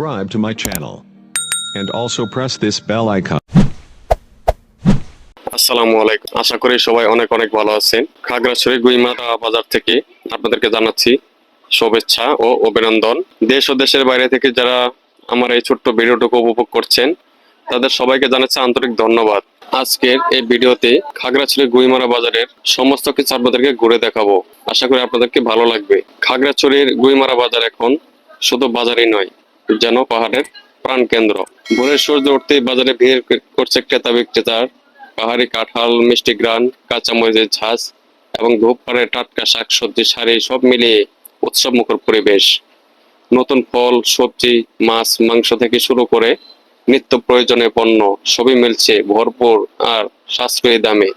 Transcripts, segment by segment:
subscribe to my channel. And also press this bell icon. আসসালামু আলাইকুম। আশা করি সবাই অনেক অনেক ভালো আছেন। খাগড়াছড়ি গুইমারা বাজার থেকে আপনাদেরকে জানাচ্ছি শুভেচ্ছা ও অভিনন্দন। দেশ ও দেশের বাইরে থেকে যারা আমার এই ছোট্ট ভিডিওটুকু উপভোগ করছেন, তাদের সবাইকে জানাচ্ছি আন্তরিক ধন্যবাদ। আজকের এই ভিডিওতে খাগড়াছড়ি গুইমারা বাজারের সমস্ত কিছু আপনাদেরকে ঘুরে দেখাবো। আশা করি আপনাদেরকে ভালো লাগবে। খাগড়াছড়ির গুইমারা বাজার এখন শুধু বাজারই নয় যেন পাহাড়ের প্রাণ কেন্দ্র ভোরের সূর্য উঠতেই বাজারে ভিড় করছে ক্রেতা বিক্রেতার। পাহাড়ি কাঁঠাল, মিষ্টি গ্রান কাঁচামরিচের ঝাঁজ এবং ধূপপাড়ের টাটকা শাকসবজি, শাড়ি সব মিলিয়ে উৎসব মুখর পরিবেশ। নতুন ফল, সবজি, মাছ, মাংস থেকে শুরু করে নিত্য প্রয়োজনীয় পণ্য সবই মিলছে ভরপুর আর সাশ্রয়ী দামে।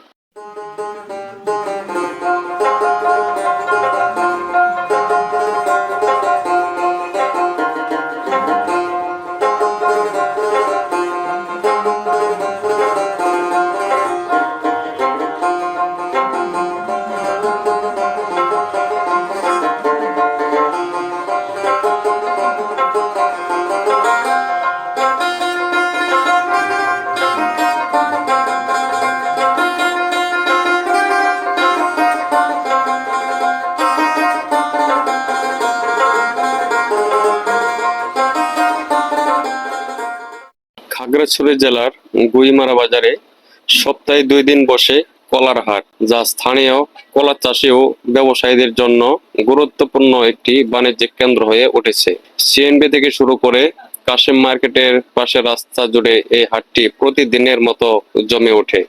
খাগড়াছড়ি জেলার গুইমারা বাজারে সপ্তাহে দুই দিন বসে কলার হাট, যা স্থানীয় কলা চাষি ও ব্যবসায়ীদের জন্য গুরুত্বপূর্ণ একটি বাণিজ্যিক কেন্দ্র হয়ে উঠেছে। সিএনবি থেকে শুরু করে কাশেম মার্কেটের পাশে রাস্তা জুড়ে এই হাটটি প্রতিদিনের মতো জমে ওঠে।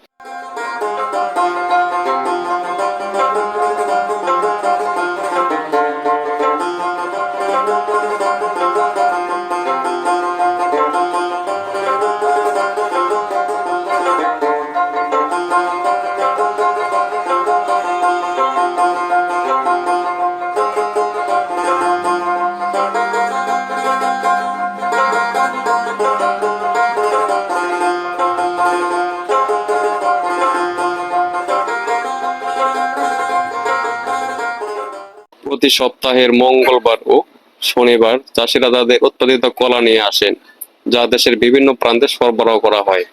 প্রতি সপ্তাহের মঙ্গলবার ও শনিবার চাষিরা তাদের উৎপাদিত কলা নিয়ে আসেন, যা দেশের বিভিন্ন প্রান্তে সরবরাহ করা হয়।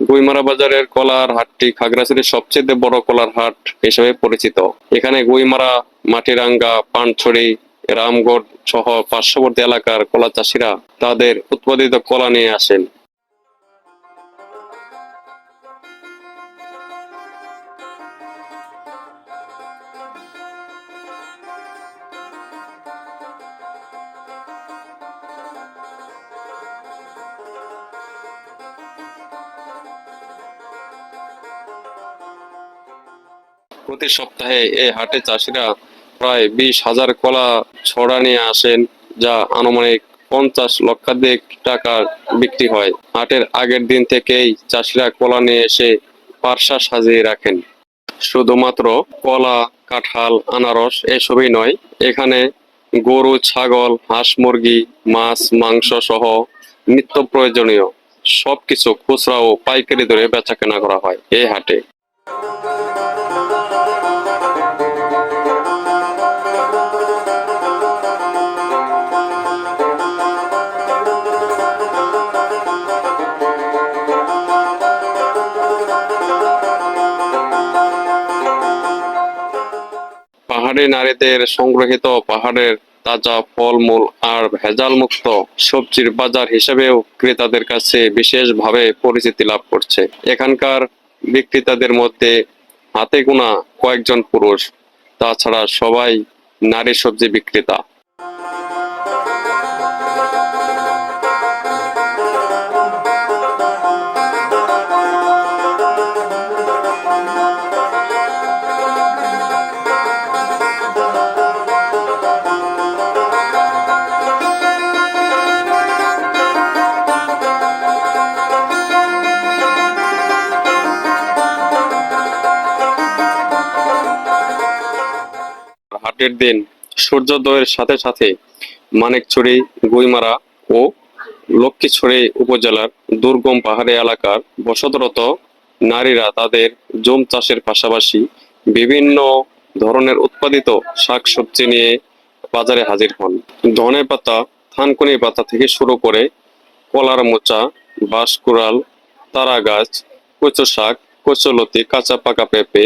গুইমারা বাজারের কলার হাটটি খাগড়াছড়ির সবচেয়ে বড় কলার হাট হিসেবে পরিচিত। এখানে গুইমারা, মাটিরাঙ্গা, পানছড়ি, রামগড় সহ পার্শ্ববর্তী এলাকার কলা চাষিরা তাদের উৎপাদিত কলা নিয়ে আসেন। প্রতি সপ্তাহে এই হাটে চাষিরা প্রায় বিশ হাজার কলা ছড়া নিয়ে আসেন, যা আনুমানিক পঞ্চাশ লক্ষাধিক টাকার বিক্রি হয়। হাটের আগের দিন থেকেই চাষিরা কলা নিয়ে এসে পার্সা সাজিয়ে রাখেন। শুধুমাত্র কলা, কাঁঠাল, আনারস এসবই নয়, এখানে গরু, ছাগল, হাঁস মুরগি, মাছ, মাংস সহ নিত্য প্রয়োজনীয় সবকিছু খুচরা ও পাইকারি দরে বেচা কেনা করা হয় এই হাটে। পাহাড়ি নারীদের সংগ্রহিত পাহাড়ের তাজা ফলমূল আর ভেজাল মুক্ত সবজির বাজার হিসেবেও ক্রেতাদের কাছে বিশেষভাবে পরিচিতি লাভ করছে। এখানকার বিক্রেতাদের মধ্যে হাতে গোনা কয়েকজন পুরুষ, তাছাড়া সবাই নারী সবজি বিক্রেতা। হাটের দিন সূর্যোদয়ের সাথে সাথে মানিকছড়ি, গুইমারা ও লক্ষ্মীছড়ি উপজেলার দুর্গম পাহাড়ি এলাকার বসতরত নারীরা তাদের জম চাষের পাশাপাশি বিভিন্ন ধরনের উৎপাদিত শাকসবজি নিয়ে বাজারে হাজির হন। ধনে পাতা, থানকুনি পাতা থেকে শুরু করে কলার মোচা, বাঁশকুড়াল তারা গাছ কচু শাক কচুলতি, কাঁচা পাকা পেঁপে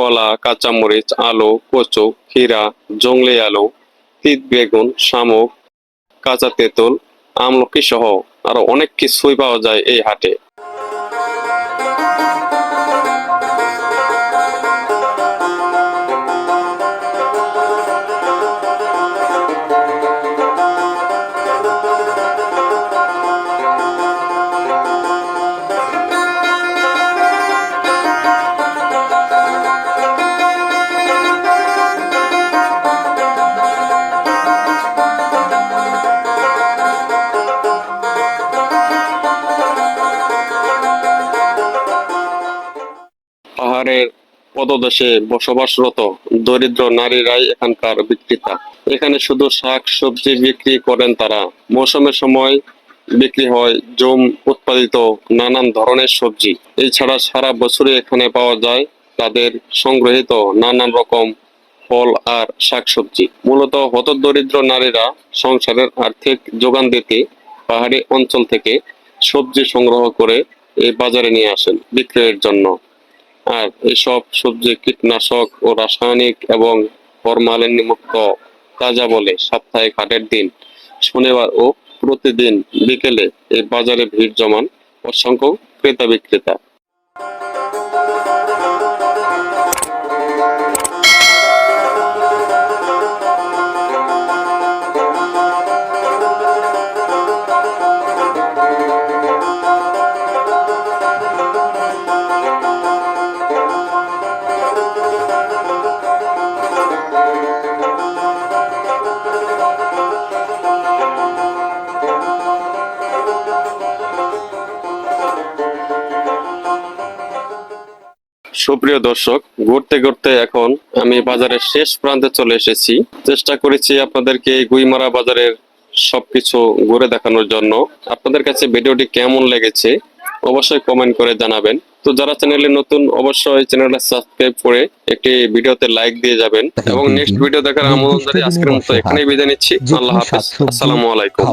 কলা, কাঁচামরিচ, আলু, কচু, ক্ষীরা, জংলি আলু, তিত বেগুন, শামুক, কাঁচা তেঁতুল, আমলকি সহ আরও অনেক কিছুই পাওয়া যায় এই হাটে। পদদেশে বসবাসরত দরিদ্র নারীরাই এখানকার বিক্রেতা। এখানে শুধু শাক, সবজি বিক্রি করেন তারা। মৌসুমের সময় বিক্রি হয় জম উৎপাদিত নানান ধরনের সবজি। এছাড়া সারা বছরই এখানে পাওয়া যায় তাদের সংগ্রহিত নানান রকম ফল আর শাকসবজি। মূলত হতদরিদ্র নারীরা সংসারের আর্থিক যোগান দিতে পাহাড়ি অঞ্চল থেকে সবজি সংগ্রহ করে এই বাজারে নিয়ে আসেন বিক্রয়ের জন্য। আর এসব সবজি কীটনাশক ও রাসায়নিক এবং ফরমালিন মুক্ত তাজা বলে সাপ্তাহিক হাটের দিন, শনিবার ও প্রতিদিন বিকেলে এর বাজারে ভিড় জমান অসংখ্য ক্রেতা বিক্রেতা সুপ্রিয় দর্শক ঘুরতে ঘুরতে এখন আমি বাজারের শেষ প্রান্তে চলে এসেছি। চেষ্টা করেছি আপনাদেরকে গুইমারা বাজারের সবকিছু ঘুরে দেখানোর জন্য। আপনাদের কাছে ভিডিওটি কেমন লেগেছে অবশ্যই কমেন্ট করে জানাবেন। তো যারা চ্যানেলে নতুন অবশ্যই চ্যানেলটা সাবস্ক্রাইব করে একটি ভিডিওতে লাইক দিয়ে যাবেন। এবং নেক্সট ভিডিও দেখার আমন্ত্রণ আজকের মতো এখানেই বিদায় নিচ্ছি। আল্লাহ হাফেজ। আসসালামু আলাইকুম।